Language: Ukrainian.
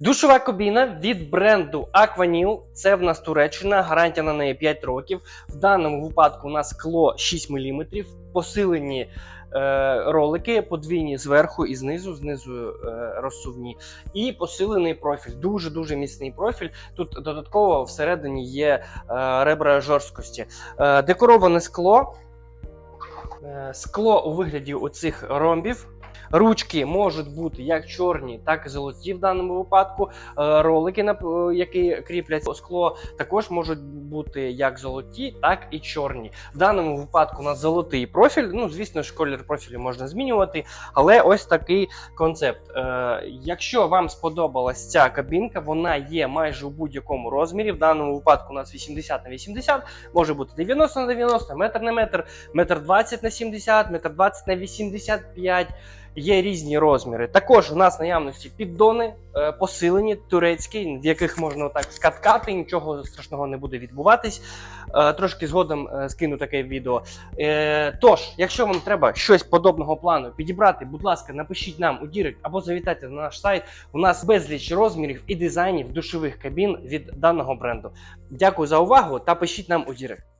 Душова кабіна від бренду Aquanil. Це в нас Туреччина, гарантія на неї 5 років. В даному випадку у нас скло 6 мм, посилені е, ролики, подвійні зверху і знизу, знизу е, розсувні, і посилений профіль. Дуже дуже міцний профіль. Тут додатково всередині є е, ребра жорсткості. Е, декороване скло. Е, Скло у вигляді оцих ромбів. Ручки можуть бути як чорні, так і золоті в даному випадку. Е, Ролики, на які кріплять скло, також можуть бути як золоті, так і чорні. В даному випадку у нас золотий профіль. Ну, звісно ж, колір профілю можна змінювати, але ось такий концепт. Е, Якщо вам сподобалась ця кабінка, вона є майже у будь-якому розмірі. В даному випадку у нас 80 на 80, може бути 90 на 90, метр на метр, метр 20 на 70, метр 20 на 85. Є різні розміри. Також у нас наявності піддони е, посилені, турецькі, в яких можна отак скаткати, нічого страшного не буде відбуватись. Е, трошки згодом е, скину таке відео. Тож, якщо вам треба щось подобного плану підібрати, будь ласка, напишіть нам у Дірект або завітайте на наш сайт. У нас безліч розмірів і дизайнів душових кабін від даного бренду. Дякую за увагу та пишіть нам у Дірект.